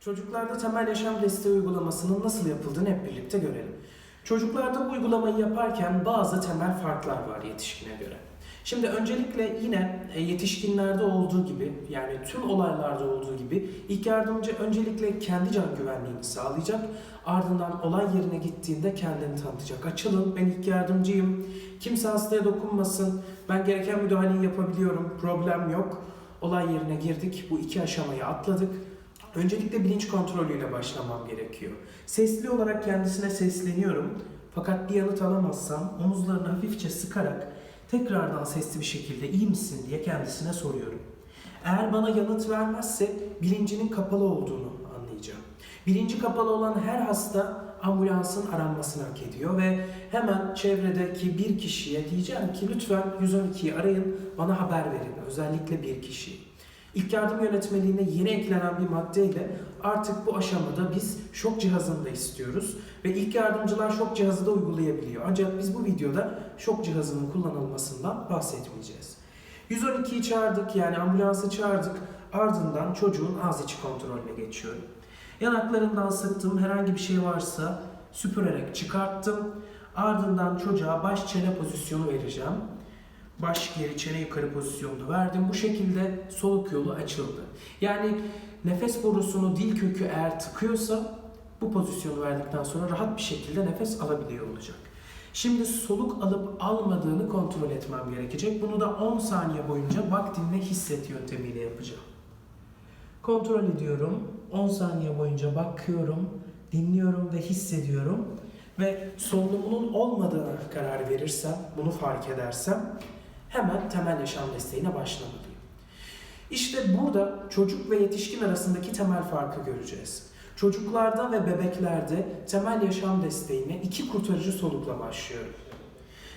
Çocuklarda temel yaşam desteği uygulamasının nasıl yapıldığını hep birlikte görelim. Çocuklarda bu uygulamayı yaparken bazı temel farklar var yetişkine göre. Şimdi öncelikle yine e, yetişkinlerde olduğu gibi yani tüm olaylarda olduğu gibi ilk yardımcı öncelikle kendi can güvenliğini sağlayacak. Ardından olay yerine gittiğinde kendini tanıtacak. Açılın ben ilk yardımcıyım. Kimse hastaya dokunmasın. Ben gereken müdahaleyi yapabiliyorum. Problem yok. Olay yerine girdik. Bu iki aşamayı atladık. Öncelikle bilinç kontrolüyle başlamam gerekiyor. Sesli olarak kendisine sesleniyorum. Fakat bir yanıt alamazsam omuzlarını hafifçe sıkarak tekrardan sesli bir şekilde iyi misin diye kendisine soruyorum. Eğer bana yanıt vermezse bilincinin kapalı olduğunu anlayacağım. Bilinci kapalı olan her hasta ambulansın aranmasını hak ediyor ve hemen çevredeki bir kişiye diyeceğim ki lütfen 112'yi arayın bana haber verin özellikle bir kişi. İlk yardım yönetmeliğine yeni eklenen bir maddeyle artık bu aşamada biz şok cihazını da istiyoruz ve ilk yardımcılar şok cihazı da uygulayabiliyor. Ancak biz bu videoda şok cihazının kullanılmasından bahsetmeyeceğiz. 112'yi çağırdık yani ambulansı çağırdık ardından çocuğun ağız içi kontrolüne geçiyorum. Yanaklarından sıktım herhangi bir şey varsa süpürerek çıkarttım. Ardından çocuğa baş çene pozisyonu vereceğim. Baş geri çene yukarı pozisyonunu verdim. Bu şekilde soluk yolu açıldı. Yani nefes borusunu dil kökü eğer tıkıyorsa bu pozisyonu verdikten sonra rahat bir şekilde nefes alabiliyor olacak. Şimdi soluk alıp almadığını kontrol etmem gerekecek. Bunu da 10 saniye boyunca bak dinle hisset yöntemiyle yapacağım. Kontrol ediyorum. 10 saniye boyunca bakıyorum, dinliyorum ve hissediyorum. Ve solunumun olmadığına karar verirsem, bunu fark edersem hemen temel yaşam desteğine başlamalıyım. İşte burada çocuk ve yetişkin arasındaki temel farkı göreceğiz. Çocuklarda ve bebeklerde temel yaşam desteğine iki kurtarıcı solukla başlıyorum.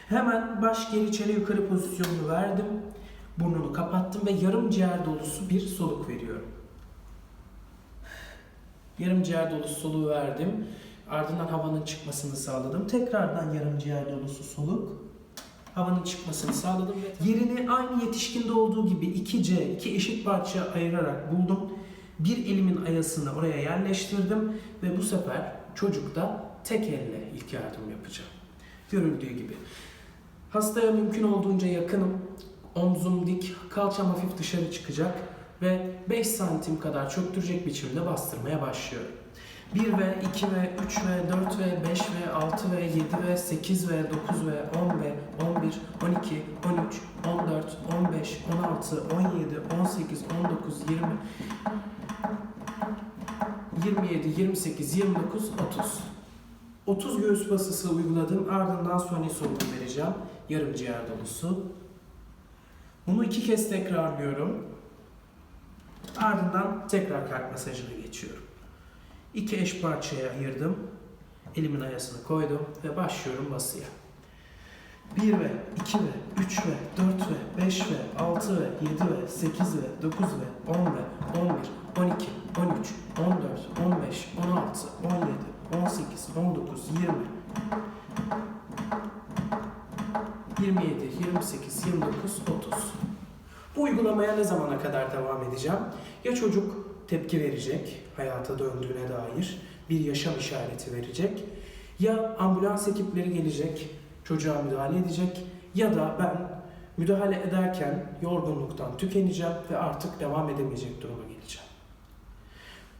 Hemen baş geri çene yukarı pozisyonunu verdim. Burnunu kapattım ve yarım ciğer dolusu bir soluk veriyorum. Yarım ciğer dolusu soluğu verdim. Ardından havanın çıkmasını sağladım. Tekrardan yarım ciğer dolusu soluk. Havanın çıkmasını sağladım ve yerini aynı yetişkinde olduğu gibi 2C, iki eşit parça ayırarak buldum. Bir elimin ayasını oraya yerleştirdim ve bu sefer çocukta tek elle ilk yardım yapacağım. Görüldüğü gibi. Hastaya mümkün olduğunca yakınım. Omzum dik, kalçam hafif dışarı çıkacak ve 5 santim kadar çöktürecek biçimde bastırmaya başlıyorum. 1 ve 2 ve 3 ve 4 ve 5 ve 6 ve 7 ve 8 ve 9 ve 10 ve 11, 12, 13, 14, 15, 16, 17, 18, 19, 20, 27, 28, 29, 30. 30 göğüs basısı uyguladım. Ardından suni solunum vereceğim. Yarım ciğer dolusu. Bunu iki kez tekrarlıyorum. Ardından tekrar kalp masajına geçiyorum. İki eş parçaya ayırdım. Elimin ayasını koydum ve başlıyorum basıya. 1 ve 2 ve 3 ve 4 ve 5 ve 6 ve 7 ve 8 ve 9 ve 10 ve 11, 12, 13, 14, 15, 16, 17, 18, 19, 20, 27, 28, 29, 30. Bu uygulamaya ne zamana kadar devam edeceğim? Ya çocuk tepki verecek, hayata döndüğüne dair bir yaşam işareti verecek. Ya ambulans ekipleri gelecek, çocuğa müdahale edecek ya da ben müdahale ederken yorgunluktan tükeneceğim ve artık devam edemeyecek duruma geleceğim.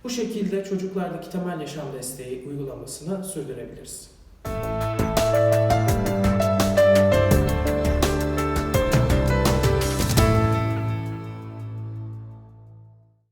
Bu şekilde çocuklardaki temel yaşam desteği uygulamasını sürdürebiliriz.